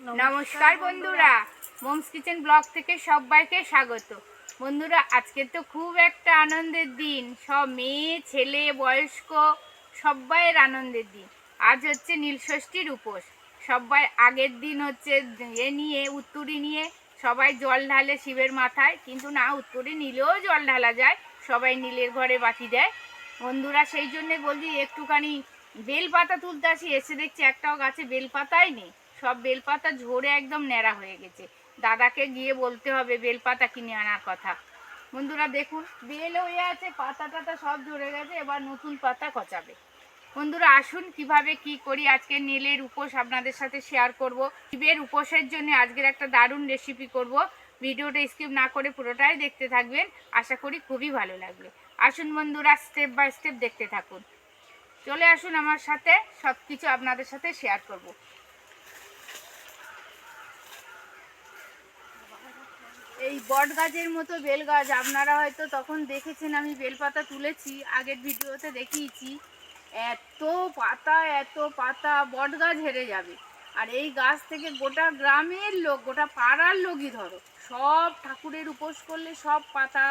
নমস্কার বন্ধুরা। Moms kitchen blog থেকে সবাইকে স্বাগত। বন্ধুরা, আজকে তো খুব একটা আনন্দের দিন। সব মেয়ে, ছেলে, বয়স্ক সবাইয়ের আনন্দের দিন। আজ হচ্ছে নীলষষ্ঠীর উপোস। সবাই আগের দিন হচ্ছে এ নিয়ে, উত্তুরি নিয়ে সবাই জল ঢালে শিবের মাথায়। কিন্তু না, উত্তুরি নিলেও জল ঢালা যায়। সবাই নীলের ঘরে বাতি দেয়। বন্ধুরা, সেই জন্যে বলছি, একটুখানি বেলপাতা তুলতে আসি। এসে দেখছি একটাও গাছে বেলপাতাই নেই। সব বেলপাতা ঝরে একদম ন্যাড়া হয়ে গেছে। দাদাকে গিয়ে বলতে হবে বেলপাতা কিনে আনার কথা। বন্ধুরা, দেখুন, বেল হয়ে আছে, পাতা টাতা সব ঝরে গেছে, এবার নতুন পাতা কচাবে বন্ধুরা, আসুন কীভাবে কি করি, আজকে নীলের উপোস আপনাদের সাথে শেয়ার করব। শিবের উপোসের জন্য আজকের একটা দারুণ রেসিপি করব। ভিডিওটা স্কিপ না করে পুরোটাই দেখতে থাকবেন। আশা করি খুবই ভালো লাগবে। আসুন বন্ধুরা স্টেপ বাই স্টেপ দেখতে থাকুন। চলে আসুন আমার সাথে সব কিছু আপনাদের সাথে শেয়ার করব। এই বট গাছের মতো বেল গাছ আপনারা হয়তো তখন দেখেছেন, আমি বেলপাতা তুলেছি, আগের ভিডিওতে দেখিয়েছি। এত পাতা এত পাতা বট গাছ হেরে যাবে। আর এই গাছ থেকে গোটা গ্রামের লোক, গোটা পাড়ার লোকই ধরো, সব ঠাকুরের উপোস করলে সব পাতা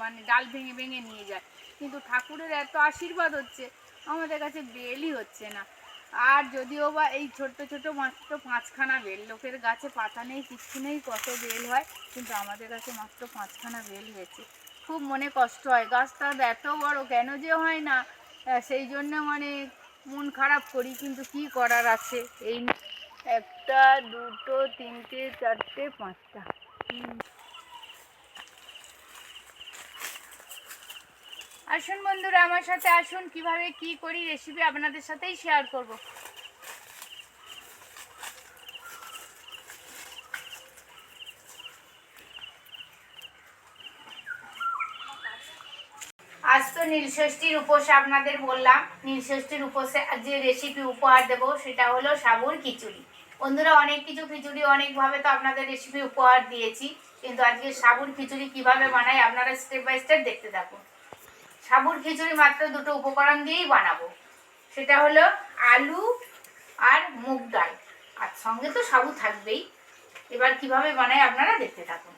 মানে ডাল ভেঙে ভেঙে নিয়ে যায়। কিন্তু ঠাকুরের এত আশীর্বাদ হচ্ছে, আমাদের কাছে বেলই হচ্ছে না। আর যদিও বা এই ছোট্ট ছোট মাত্র পাঁচখানা বেল, লোকের গাছে পাতা নেই, কিচ্ছু নেই, কত বেল হয়, কিন্তু আমাদের কাছে মাত্র পাঁচখানা বেল হয়েছে। খুব মনে কষ্ট হয়, গাছটা এত বড়, কেন যে হয় না? সেই জন্য মানে মন খারাপ করি, কিন্তু কি করার আছে? এই একটা, দুটো, তিনটে, চারটে, পাঁচটা। আসুন বন্ধুরা, আমার সাথে আসুন। কীভাবে কি করি রেসিপি আপনাদের সাথেই শেয়ার করব। আজ তো নীলষষ্ঠীর উপোসে আপনাদের বললাম। নীলষষ্ঠীর উপোসে যে রেসিপি উপহার দেব, সেটা হলো সাবুর খিচুড়ি। বন্ধুরা, অনেক কিছু খিচুড়ি, অনেকভাবে তো আপনাদের রেসিপি উপহার দিয়েছি। কিন্তু আজকে সাবুর খিচুড়ি কীভাবে বানাই, আপনারা স্টেপ বাই স্টেপ দেখতে থাকুন। সাবুর খিচুড়ি মাত্র দুটো উপকরণ দিয়েই বানাবো। সেটা হলো আলু আর মুগ ডাল। আর সঙ্গে তো সাবু থাকবেই। এবার কীভাবে বানাই আপনারা দেখতে থাকুন।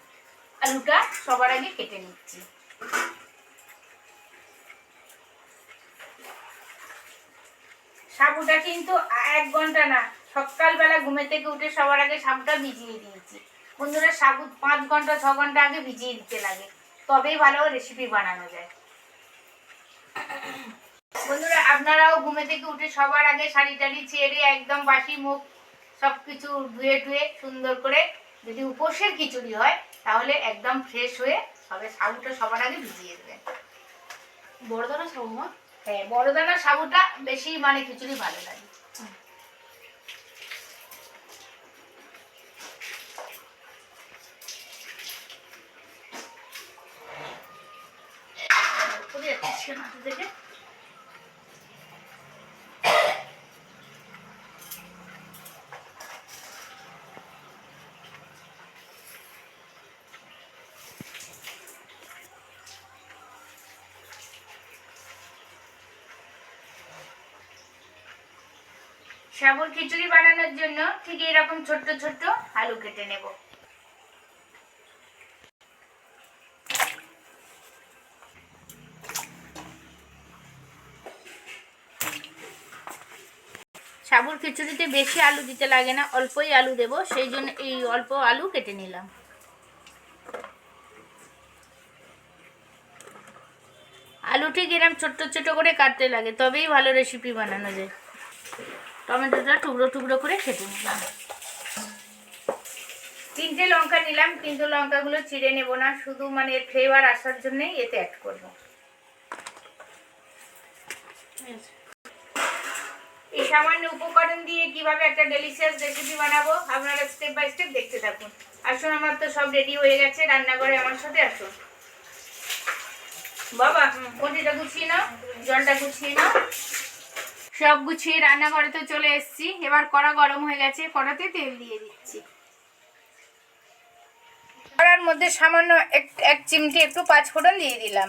আলুটা সবার আগে কেটে নিচ্ছি। সাবুটা কিন্তু এক ঘণ্টা না, সকালবেলা ঘুমে থেকে উঠে সবার আগে সাবুটা ভিজিয়ে দিয়েছি। বন্ধুরা, সাবু পাঁচ ঘণ্টা, ছ ঘণ্টা আগে ভিজিয়ে দিতে লাগে। তবেই ভালো রেসিপি বানানো যায়। বন্ধুরা আপনারাও ঘুমে থেকে উঠে সবার আগে শাড়ি টাড়ি ছেড়ে একদম বাসি মুখ সব কিছু ধুয়ে টুয়ে সুন্দর করে যদি উপোসের খিচুড়ি হয় তাহলে একদম ফ্রেশ হয়ে সবে সাবুটা সবার আগে ভিজিয়ে দেবেন। বড়দানা সাবু মা? হ্যাঁ বড়দানা সাবুটা বেশি মানে খিচুড়ি ভালো লাগে। যাচ্ছিস থেকে। খিচুড়ি বানানোর জন্য ঠিক এরকম ছোট্ট ছোট্ট আলু কেটে নেব। সাবুর খিচুড়িতে বেশি আলু দিতে লাগে না, অল্পই আলু দেব, সেই জন্য এই অল্প আলু কেটে নিলাম। আলু ঠিক এরকম ছোট্ট ছোট্ট করে কাটতে লাগে, তবেই ভালো রেসিপি বানানো যায়। টমেটোটা টুকরো টুকরো করে কেটে নিলাম। তিনটে লঙ্কা নিলাম, কিন্তু লঙ্কাগুলো চিড়ে নেব না, শুধু মানে ফ্লেভার আসার জন্যই এতে অ্যাড করব। এই সামান্য উপকরণ দিয়ে কীভাবে একটা ডেলিশিয়াস রেসিপি বানাবো, আপনারা স্টেপ বাই স্টেপ দেখতে থাকুন। আসুন, আমার তো সব রেডি হয়ে গেছে, রান্নাঘরে আমার সাথে আসুন। বাবা কটিটা গুছিয়ে নাও, জলটা গুছিয়ে নাও। সব গুছিয়ে রান্নাঘরে তো চলে এসেছি। এবার কড়া গরম হয়ে গেছে, কড়াতে তেল দিয়ে দিচ্ছি। কড়ার মধ্যে সামান্য এক চিমটি একটু পাঁচ ফোড়ন দিয়ে দিলাম।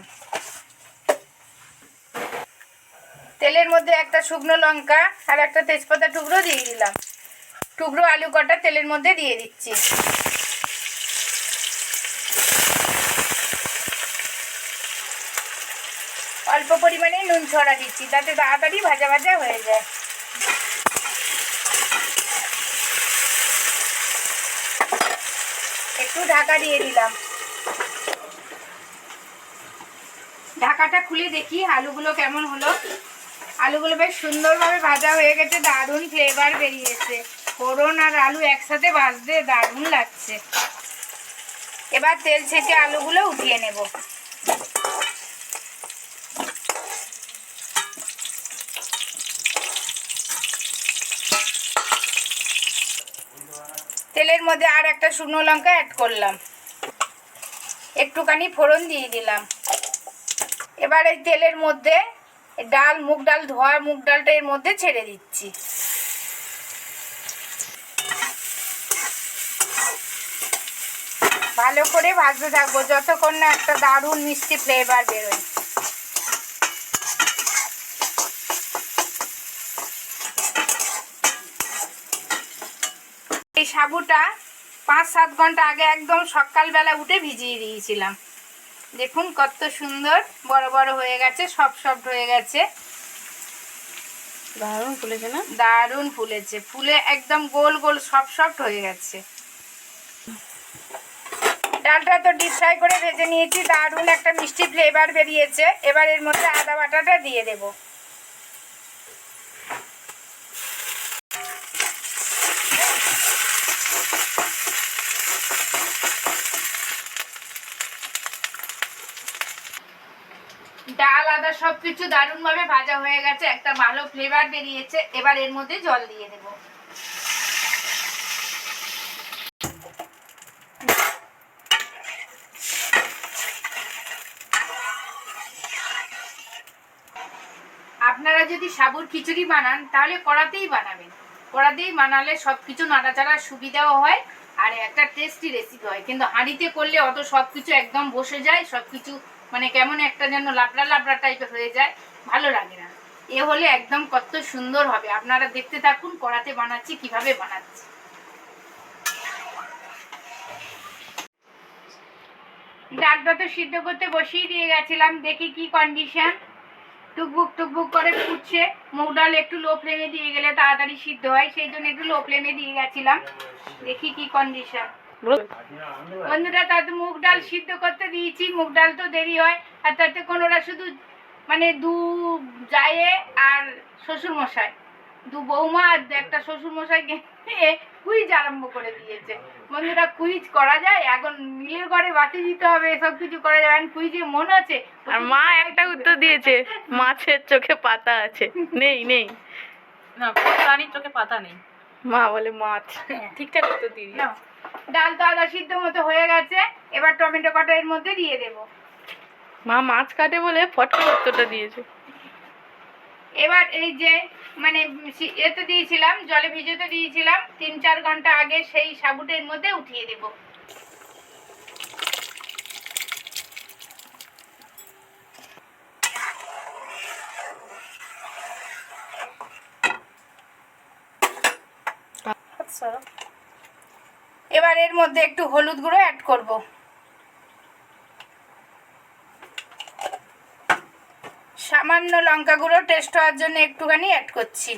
তেলের মধ্যে একটা শুকনো লঙ্কা আর একটা তেজপাতা টুকরো দিয়ে দিলাম। টুকরো আলু কটা তেলের মধ্যে দিয়ে দিচ্ছি। অল্প পরিমাণে নুন ছড়া দিচ্ছি, যাতে তাড়াতাড়ি ভাজা ভাজা হয়ে যায়। একটু ঢাকা দিয়ে দিলাম। ঢাকাটা খুলে দেখি আলুগুলো কেমন হলো। আলুগুলো বেশ সুন্দরভাবে ভাজা হয়ে গেছে, দারুণ ফ্লেভার বেরিয়েছে। ফোড়ন আর আলু একসাথে ভাজতে দারুণ লাগছে। এবার তেল ছেঁকে আলুগুলো উঠিয়ে নেব। তেলের মধ্যে আর একটা শুকনো লঙ্কা অ্যাড করলাম। একটুখানি ফোড়ন দিয়ে দিলাম। এবার এই তেলের মধ্যে ডাল, মুগ ডাল, ধোয়া মুগ ডালটা এর মধ্যে ছেড়ে দিচ্ছি। ভালো করে ভাজতে থাকব, যতক্ষণ না একটা দারুণ মিষ্টি ফ্লেভার বেরোয়। এই সাবুটা পাঁচ সাত ঘণ্টা আগে একদম সকালবেলা উঠে ভিজিয়ে দিয়েছিলাম। দেখুন কত সুন্দর বড় বড় হয়ে গেছে সব সফট হয়ে গেছে। দারুণ ফুলেছে না? দারুণ ফুলেছে ফুলে একদম গোল গোল সব সফট হয়ে গেছে। ডালটা তো ডিপ ফ্রাই করে ভেজে নিয়েছি দারুণ একটা মিষ্টি ফ্লেভার বেরিয়েছে। এবার এর মধ্যে আদা বাটাটা দিয়ে দেব। ডাল আদা সব কিছু দারুণভাবে ভাজা হয়ে গেছে, একটা ভালো ফ্লেভার বেরিয়েছে, এবার এর মধ্যে জল দিয়ে দেব। আপনারা যদি সাবুর খিচুড়ি বানান, তাহলে কড়াতেই বানাবেন। কড়াতেই বানালে সব কিছু সুবিধাও হয়, আর একটা টেস্টি রেসিপি হয়। কিন্তু হাঁড়িতে করলে অত সব কিছু একদম বসে যায় সব কিছু মানে কেমন একটা যেন লাবড়া লাবড়া টাইপের হয়ে যায়, ভালো লাগে না। এ হলে একদম কত সুন্দর হবে। আপনারা দেখতে থাকুন, কড়াতে বানাচ্ছি, কীভাবে বানাচ্ছি। ডালটা তো সিদ্ধ করতে বসিয়ে দিয়ে গেছিলাম, দেখি কি কন্ডিশন টুকবুক টুকবুক করে ফুটছে। মুগ ডাল একটু লো ফ্লেমে দিয়ে গেলে তাড়াতাড়ি সিদ্ধ হয়, সেই জন্য একটু লো ফ্লেমে দিয়ে গেছিলাম। দেখি কি কন্ডিশন বন্ধুরা তাতে মুগ ডাল সিদ্ধ করতে দিয়েছি মুগ ডাল তো দেরি হয় আর তাতে কোনোরা শুধু মানে দু জায়ে আর শ্বশুর মশাই দু বৌমা আর একটা শ্বশুর মশাই কুইজ আরম্ভ করে দিয়েছে। বন্ধুরা কুইজ করা যায় এখন নীলের ঘরে বাতি দিতে হবে এসব কিছু করা যায় কুইজে মন আছে। আর মা একটা উত্তর দিয়েছে মাছের চোখে পাতা আছে। নেই নেই। না প্রাণীর চোখে পাতা নেই। মা বলে মাছ। ঠিকঠাক উত্তর দিয়ে ডাল তো আদা সিদ্ধ মতো হয়ে গেছে এবার টমেটো কাটা এর মধ্যে দিয়ে দেবো। মা মাছ কাটে বলে ফটকা উত্তরটা দিয়েছে। এবার এই যে মানে এতে দিয়েছিলাম জলে ভিজোতে দিয়েছিলাম তিন চার ঘণ্টা আগে সেই সাবুটের মধ্যে উঠিয়ে দেব। আচ্ছা। এবার এর মধ্যে একটু হলুদ গুঁড়ো অ্যাড করব। সামান্য লঙ্কা গুঁড়ো টেস্ট হওয়ার জন্য একটুখানি অ্যাড করছি।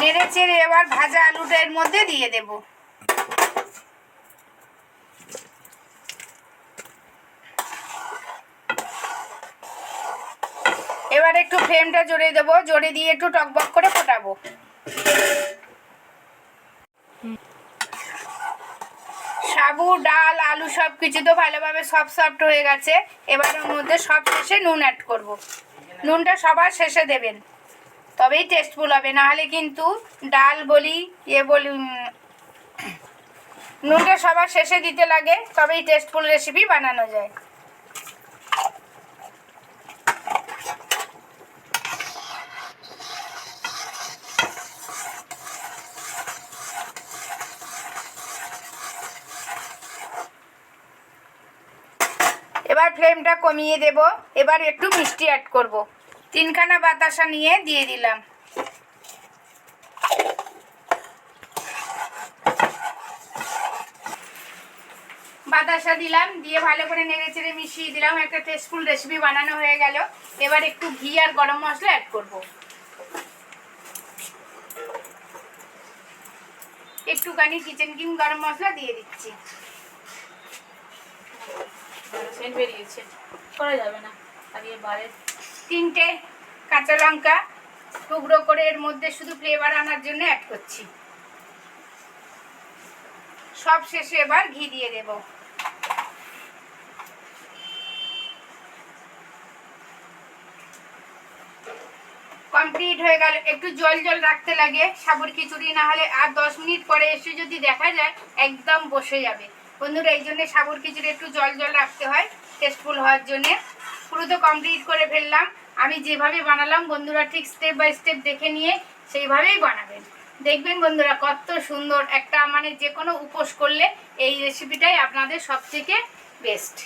নেড়ে চেড়ে এবার ভাজা আলুটা এর মধ্যে দিয়ে দেব। এবার একটু ফ্লেমটা জোরে দেবো জোরে দিয়ে একটু টকবক করে ফোটাবো। সাবু, ডাল, আলু সব কিছু তো ভালোভাবে সব সফট হয়ে গেছে। এবার ওর মধ্যে সব শেষে নুন অ্যাড করব। নুনটা সবার শেষে দেবেন। তবেই টেস্টফুল হবে। নাহলে কিন্তু ডাল বলি ইয়ে বলি নুনটা সবার শেষে দিতে লাগে, তবেই টেস্টফুল রেসিপি বানানো যায়। ফ্লেমটা কমিয়ে দেব। এবার একটু মিষ্টি অ্যাড করব। তিনখানা বাতাসা নিয়ে দিয়ে দিলাম। বাতাসা দিলাম, দিয়ে ভালো করে নেড়ে চেড়ে মিশিয়ে দিলাম। একটা টেস্টফুল রেসিপি বানানো হয়ে গেল। এবার একটু ঘি আর গরম মশলা অ্যাড করব। একটুখানি কিচেন কিং গরম মশলা দিয়ে দিচ্ছি। সেন্ট বেরিয়েছে করা যাবে না। আর ইয়ে বারে তিনটে কাঁচা লঙ্কা টুকরো করে এর মধ্যে শুধু ফ্লেভার আনার জন্য অ্যাড করছি। সব শেষে এবার ঘি দিয়ে দেব। কমপ্লিট হয়ে গেল। একটু জল জল রাখতে লাগে, সাবুর খিচুড়ি না হলে আর দশ মিনিট পরে এসে যদি দেখা যায়, একদম বসে যাবে। বন্ধুরা, এই জন্যে সাবুর খিচুড়ি একটু জল জল রাখতে হয় টেস্টফুল হওয়ার জন্যে। পুরো তো কমপ্লিট করে ফেললাম। আমি যেভাবে বানালাম, বন্ধুরা ঠিক স্টেপ বাই স্টেপ দেখে নিয়ে সেইভাবেই বানাবেন। দেখবেন বন্ধুরা, কত সুন্দর একটা মানে যে কোনো উপোস করলে এই রেসিপিটাই আপনাদের সব থেকে বেস্ট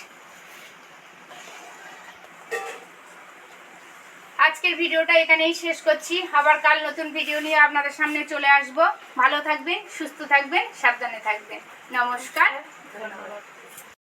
আজকের ভিডিওটা এখানেই শেষ করছি। আবার কাল নতুন ভিডিও নিয়ে আপনাদের সামনে চলে আসব। ভালো থাকবেন, সুস্থ থাকবেন, সাবধানে থাকবেন। নমস্কার। Gracias.